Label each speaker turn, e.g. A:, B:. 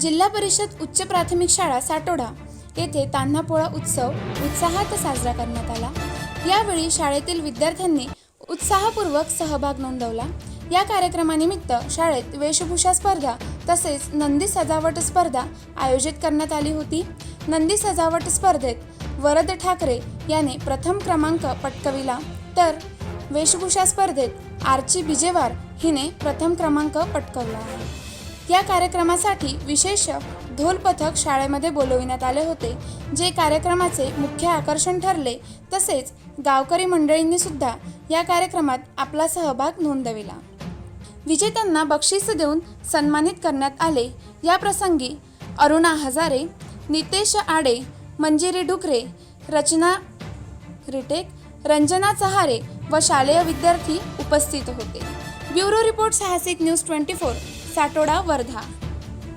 A: जिल्हा परिषद उच्च प्राथमिक शाळा साटोडा येथे तान्हापोळा उत्सव उत्साहात साजरा करण्यात आला. यावेळी शाळेतील विद्यार्थ्यांनी उत्साहपूर्वक सहभाग नोंदवला. या कार्यक्रमानिमित्त शाळेत वेशभूषा स्पर्धा तसेच नंदी सजावट स्पर्धा आयोजित करण्यात आली होती. नंदी सजावट स्पर्धेत वरद ठाकरे याने प्रथम क्रमांक पटकविला. तर वेशभूषा स्पर्धेत आर्ची बिजेवार हिने प्रथम क्रमांक पटकवला. आहे या कार्यक्रमासाठी विशेष ढोल पथक शाळेमध्ये बोलविण्यात आले होते. जे कार्यक्रमाचे मुख्य आकर्षण ठरले तसेच गावकरी मंडळींनी सुद्धा या कार्यक्रमात आपला सहभाग नोंदविला. विजेत्यांना बक्षीस देऊन सन्मानित करण्यात आले. या प्रसंगी अरुणा हजारे नितेश आडे मंजिरी डुकरे रचना रिटेक रंजना चहारे व शालेय विद्यार्थी उपस्थित होते. ब्युरो रिपोर्ट साहसिक news twenty four. Satoda Wardha.